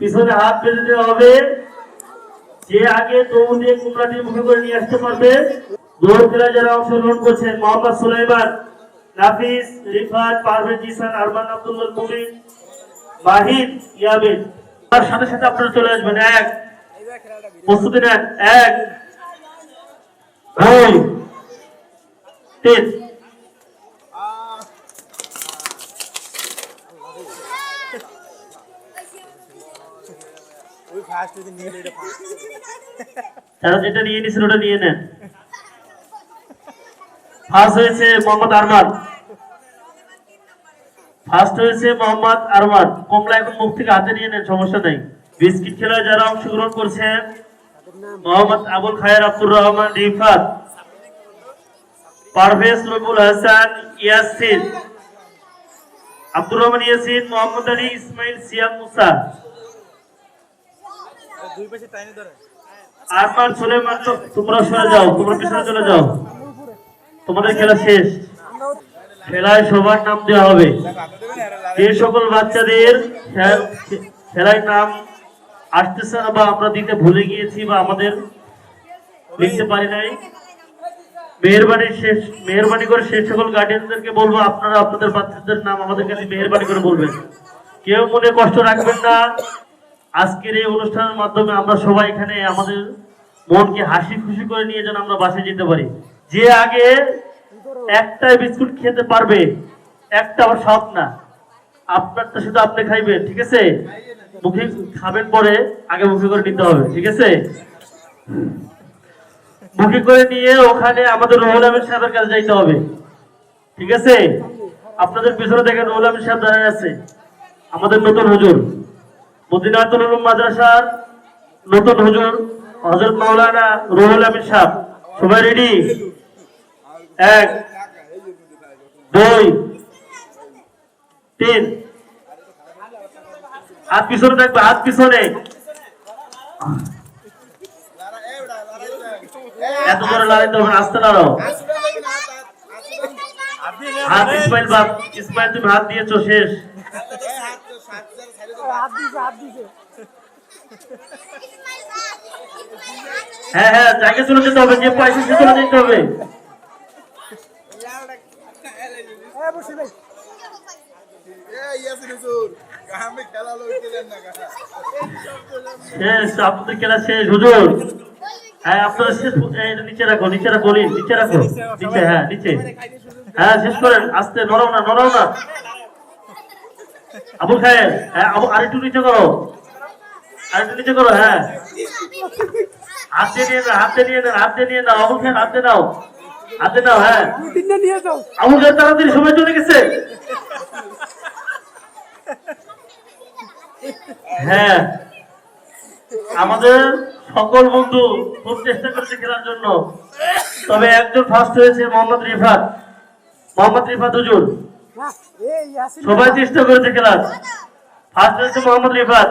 পিছনে হাত বেঁধে দেওয়া হবে। যে আগে দৌড় দিয়ে কুমড়াটি মুখে করে নিয়ে আসতে পারবে। দৌড় খেলায় যারা অংশগ্রহণ করছেন, মোহাম্মদ সুলাইমান, নাফিস, রিফাত, পারভেজ জিসান, আরমান আব্দুল্লাহ মুমিন মাহিদ ইয়ামিন। তার সাথে সাথে আপনারা চলে আসবেন। এক। প্রস্তুতি নেন। এক। দুই। তিন ওই ফার্স্ট যদি নিয়ে এটা তারা যেটা নিয়ে নিয়েছিল ওটা নিয়ে নেন। ফার্স্ট হয়েছে মোহাম্মদ আরমান। ফার্স্ট হয়েছে মোহাম্মদ আরমান। কমলা এখন মুখ থেকে হাতে নিয়ে নেন, সমস্যা নাই। বিস্কিট খেলায় যারা অংশগ্রহণ করছেন, মোহাম্মদ আবুল খায়ের আব্দুর রহমান, রিফাত, পারভেজ রবুল হাসান, ইয়াসিন, আব্দুর রহমান ইয়াসিন, মোহাম্মদ আলী, ইসমাইল, সিয়াম মুসা। আরমান সুলেমান তোমরা সরে যাও, তোমরা পিছনে চলে যাও। তোমাদের খেলা শেষ। খেলায় সবার নাম দেওয়া হবে। যে সকল বাচ্চাদের খেলায় নাম আসতেছে না বা আমরা দিতে ভুলে গিয়েছি বা আমাদের লিখতে পারি নাই মেহরবানি শেষ মেহরবানি করে সেই সকল গার্ডিয়ানদেরকে বলব, আপনারা আপনাদের বাচ্চাদের নাম আমাদের কাছে মেহরবানি করে বলবেন। কেউ মনে কষ্ট রাখবেন না। আজকের এই অনুষ্ঠানের মাধ্যমে আমরা সবাই এখানে আমাদের মনকে হাসি খুশি করে নিয়ে যেন আমরা বাসে যেতে পারি। যে আগে একটাই বিস্কুট খেতে পারবে, একটা আবার সব না। আপনারটা শুধু আপনি খাইবেন ঠিক আছে? মুখে খাবেন পরে আগে মুখে করে নিতে হবে, ঠিক আছে? মুখে করে নিয়ে ওখানে আমাদের রহুল আমির সাহেবের কাছে যাইতে হবে, ঠিক আছে? আপনাদের পিছনে দেখেন রহুল আমির সাহেব দাঁড়ায় আছে, আমাদের নতুন হুজুর। মদিনাতুল মাদ্রাসার নতুন হুজুর হযরত মাওলানা রুহুল আমিন সাহেব। সবাই রেডি এক দুই তিন। হাত পিছনে থাকবে হাত পিছনে। এত করে লড়াইতে হবে না, আস্তে লড়ো হাত ইসমাইল বাপ ইসমাইল তুমি হাত দিয়েছ শেষ। হ্যাঁ হ্যাঁ জায়গা চলে যেতে হবে যে পয়সা সে চলে যেতে হবে। আমি খেলা লইতে দেন না কাকা। শেষ আপনাদের খেলা শেষ হুজুর। হ্যাঁ আপনারা শেষ নিচে রাখো নিচে রাখো নি, নিচে রাখো। নিচে হ্যাঁ নিচে। হ্যাঁ শেষ করেন আস্তে নড়াও না নড়াও না। আবুল খায়ের হ্যাঁ আবু নিচে করো। নিচে করো হ্যাঁ। হাতে নিয়ে নাও হাতে নিয়ে নাও হাতে নিয়ে নাও আবুল খায়ের হাতে নাও। হাতে নাও হ্যাঁ। আবুল খায়ের তাড়াতাড়ি সময় চলে গেছে। হ্যাঁ। আমাদের সকল বন্ধু খুব চেষ্টা করেছে খেলার জন্য। তবে একজন ফার্স্ট হয়েছে মোহাম্মদ রিফাত। মোহাম্মদ রিফাত হুজুর। সবাই চেষ্টা করেছে খেলার ফার্স্ট হয়েছে মোহাম্মদ রিফাত